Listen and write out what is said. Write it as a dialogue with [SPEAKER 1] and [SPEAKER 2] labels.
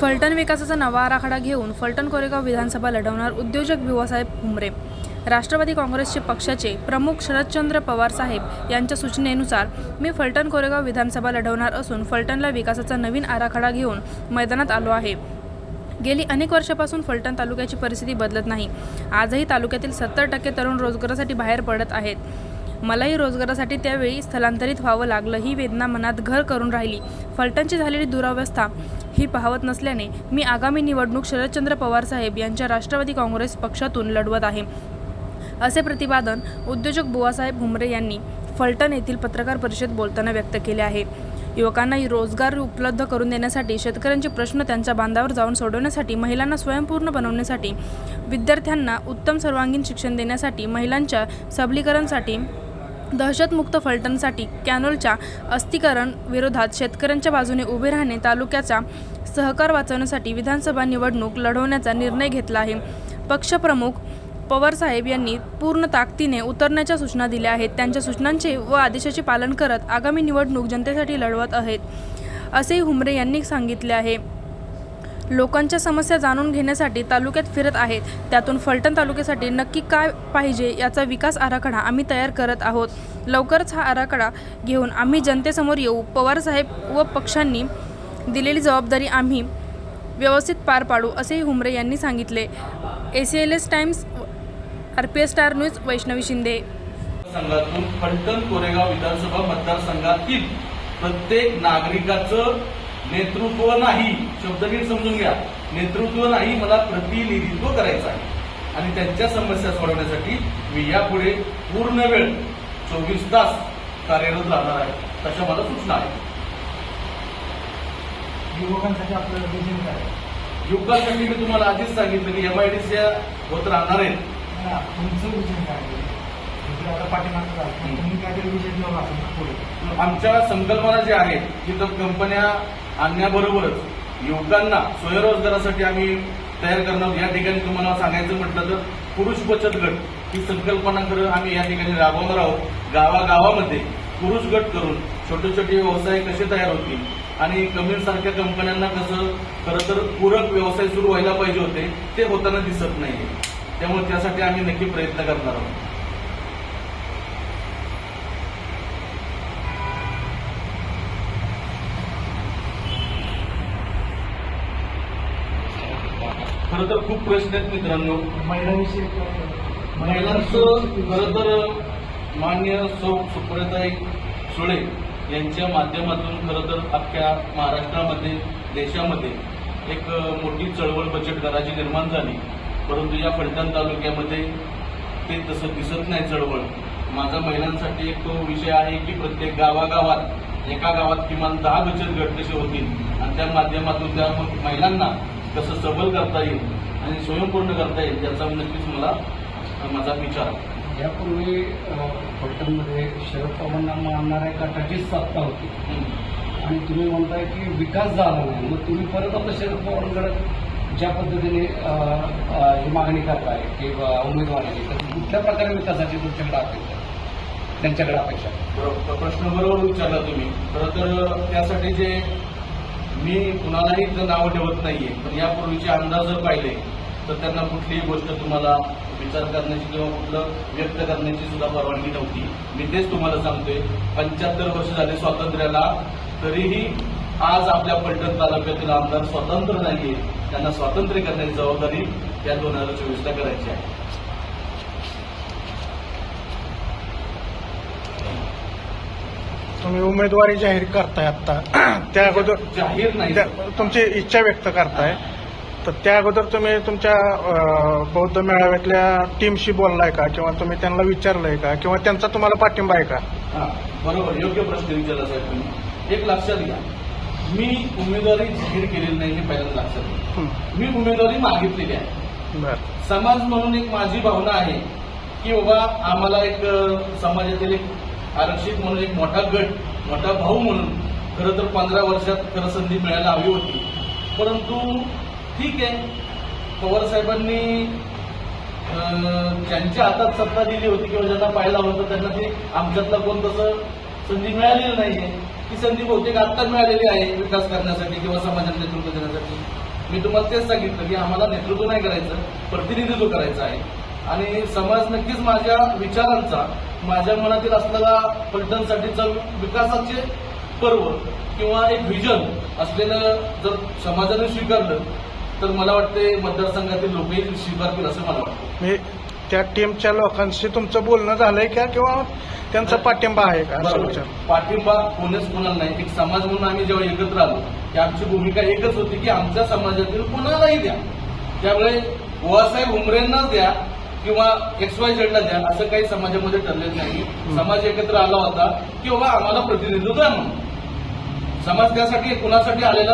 [SPEAKER 1] फलटण विकासाचा नवा आराखडा घेऊन फलटण कोरेगाव विधानसभा लढवणार उद्योजक भिवासाहेब हुमरे राष्ट्रवादी काँग्रेसचे पक्षाचे प्रमुख शरदचंद्र पवार साहेब यांच्या सूचनेनुसार मी फलटण कोरेगाव विधानसभा लढवणार असून फलटणला विकासाचा नवीन आराखडा घेऊन मैदानात आलो आहे. गेली अनेक वर्षापासून फलटण तालुक्याची परिस्थिती बदलत नाही. आजही तालुक्यातील सत्तर टक्के तरुण रोजगारासाठी बाहेर पडत आहेत. मलाही रोजगारासाठी त्यावेळी स्थलांतरित व्हावं लागलं. ही वेदना मनात घर करून राहिली. फलटणची झालेली दुरावस्था ही पाहवत नसल्याने मी आगामी निवडणूक शरदचंद्र पवार साहेब यांच्या राष्ट्रवादी काँग्रेस पक्षातून लढवत आहे. असे प्रतिपादन उद्योजक बुवासाहेब भुमरे यांनी फलटण येथील पत्रकार परिषद बोलताना व्यक्त केले आहे. युवकांना रोजगार उपलब्ध करून देण्यासाठी शेतकऱ्यांचे प्रश्न त्यांच्या बांधावर जाऊन सोडवण्यासाठी महिलांना स्वयंपूर्ण बनवण्यासाठी विद्यार्थ्यांना उत्तम सर्वांगीण शिक्षण देण्यासाठी महिलांच्या सबलीकरणासाठी दहशतमुक्त फलटणसाठी कॅनोलच्या अस्थिकरण विरोधात शेतकऱ्यांच्या बाजूने उभे राहणे तालुक्याचा सहकार वाचवण्यासाठी विधानसभा निवडणूक लढवण्याचा निर्णय घेतला आहे. पक्षप्रमुख पवारसाहेब यांनी पूर्ण ताकदीने उतरण्याच्या सूचना दिल्या आहेत. त्यांच्या सूचनांचे व आदेशाचे पालन करत आगामी निवडणूक जनतेसाठी लढवत आहेत असेही हुमरे यांनी सांगितले आहे. लोकांच्या समस्या जाणून घेण्यासाठी तालुक्यात फिरत आहेत. त्यातून फलटण तालुक्यासाठी नक्की काय पाहिजे याचा विकास आराखडा आम्ही तयार करत आहोत. लवकरच हा आराखडा घेऊन आम्ही जनतेसमोर येऊ. पवारसाहेब व पक्षांनी दिलेली जबाबदारी आम्ही व्यवस्थित पार पाडू असेही हुमरे यांनी सांगितले. A C L S times R P S star news Vaishnavi Shinde.
[SPEAKER 2] संघातून फलटण कोरेगाव विधानसभा मतदारसंघातील प्रत्येक नागरिकाचं नेतृत्व नाही. शब्द नीट समजून घ्या. नेतृत्व नाही मला प्रतिनिधित्व करायचं आहे. आणि त्यांच्या समस्या सोडवण्यासाठी मी यापुढे पूर्ण वेळ चोवीस तास कार्यरत राहणार आहे. तशा मला सूचना आहे
[SPEAKER 3] युवकांसाठी आपल्याला विजन काय? आहे?
[SPEAKER 2] युवकांसाठी मी तुम्हाला आधीच सांगितलं की एमआयडीसी होत राहणार आहेत.
[SPEAKER 3] तुमचं विजन काय?
[SPEAKER 2] आमच्या संकल्पना ज्या आहेत तिथं कंपन्या आणण्याबरोबरच युवकांना स्वयंरोजगारासाठी आम्ही तयार करणार या ठिकाणी तुम्हाला सांगायचं म्हटलं तर पुरुष बचत गट ही संकल्पना खरं आम्ही या ठिकाणी राबवणार आहोत. गावागावामध्ये पुरुष गट करून छोटे छोटे व्यवसाय कसे तयार होतील? आणि कमी सारख्या कंपन्यांना कसं खरं तर पूरक व्यवसाय सुरू व्हायला पाहिजे होते ते होताना दिसत नाही त्यामुळे त्यासाठी आम्ही नक्की प्रयत्न करणार आहोत. खरं तर खूप प्रश्न आहेत मित्रांनो.
[SPEAKER 3] महिलांविषयी
[SPEAKER 2] महिलांचं खरं तर मान्य सौ सुप्रताई सुळे यांच्या माध्यमातून खरं तर अख्ख्या महाराष्ट्रामध्ये देशामध्ये एक मोठी चळवळ बचत गटाची निर्माण झाली. परंतु या फलटण तालुक्यामध्ये ते तसं दिसत नाही चळवळ. माझा महिलांसाठी एक तो विषय आहे की प्रत्येक गावागावात एका गावात किमान दहा बचत गट कसे होतील. आणि त्या माध्यमातून त्या महिलांना कसं सबल करता येईल आणि स्वयंपूर्ण करता येईल याचा नक्कीच मला माझा विचार.
[SPEAKER 4] यापूर्वी अ, फलटणमध्ये शरद पवारांना मानणाऱ्या गटाचीच सत्ता होती. आणि तुम्ही म्हणताय की विकास झाला नाही मग तुम्ही परत आता शरद पवारांकडे ज्या पद्धतीने ही मागणी करताय की उमेदवाराची तर कुठल्या प्रकारे विकासाची तुमच्याकडे अपेक्षा? त्यांच्याकडे अपेक्षा
[SPEAKER 2] प्रश्न बरोबर विचारला तुम्ही खरं तर त्यासाठी जे मी कुणालाही इथं नावं ठेवत नाहीये. पण यापूर्वीचे आमदार जर पाहिले तर त्यांना कुठलीही गोष्ट तुम्हाला विचार करण्याची किंवा कुठलं व्यक्त करण्याची सुद्धा परवानगी नव्हती. मी तेच तुम्हाला सांगतोय पंच्याहत्तर वर्ष झाले स्वातंत्र्याला तरीही आज आपल्या पलटण तालुक्यातील आमदार स्वतंत्र नाहीये. त्यांना स्वातंत्र्य करण्याची जबाबदारी या दोन हजार चोवीसला करायची आहे.
[SPEAKER 3] तुम्ही उमेदवारी जाहीर करताय आता. त्या अगोदर
[SPEAKER 2] जाहीर नाही.
[SPEAKER 3] तुमची इच्छा व्यक्त करताय. तर त्या अगोदर तुम्ही तुमच्या बौद्ध मेळाव्यातल्या टीमशी बोललाय का? किंवा तुम्ही त्यांना विचारलंय का? किंवा त्यांचा तुम्हाला पाठिंबा आहे का?
[SPEAKER 2] हा बरोबर. योग्य प्रश्न विचारला साहेब तुम्ही. एक लक्षात घ्या. मी उमेदवारी जाहीर केलेली नाही हे पहिल्यांदा लक्षात घ्या. मी उमेदवारी मागितलेली आहे. समाज म्हणून एक माझी भावना आहे की बाबा आम्हाला एक समाजातील एक आरक्षित म्हणून एक मोठा गट मोठा भाऊ म्हणून खरं तर पंधरा वर्षात खरं संधी मिळायला हवी होती. परंतु ठीक आहे. पवारसाहेबांनी ज्यांच्या हातात सत्ता दिली होती किंवा ज्यांना पाहायला होतं त्यांना ते आमच्यातला कोण तसं संधी मिळालेली नाही आहे. ती संधी बहुतेक आत्ता मिळालेली आहे विकास करण्यासाठी किंवा समाजात नेतृत्व देण्यासाठी. मी तुम्हाला तेच सांगितलं की आम्हाला नेतृत्व नाही करायचं प्रतिनिधित्व करायचं आहे. आणि समाज नक्कीच माझ्या विचारांचा माझ्या मनातील असलेला फलटणसाठीचा विकासाचे पर्व किंवा एक व्हिजन असलेलं जर समाजाने स्वीकारलं तर मला वाटते मतदारसंघातील लोकही स्वीकारतील असं मला वाटतं.
[SPEAKER 3] त्या टीमच्या लोकांशी तुमचं बोलणं झालंय का किंवा त्यांचा पाठिंबा आहे का?
[SPEAKER 2] पाठिंबा कोणच कोणाला नाही. एक समाज म्हणून आम्ही जेव्हा एकत्र आलो की आमची भूमिका एकच होती की आमच्या समाजातील कोणालाही द्या. त्यामुळे बुवासाहेब उमरेंनाच द्या किंवा एक्स वाय झेडला द्या असं काही समाजामध्ये ठरलेलं नाही. समाज एकत्र आला होता की बाबा आम्हाला प्रतिनिधित्व आहे म्हणून. समाज त्यासाठी कुणासाठी आलेला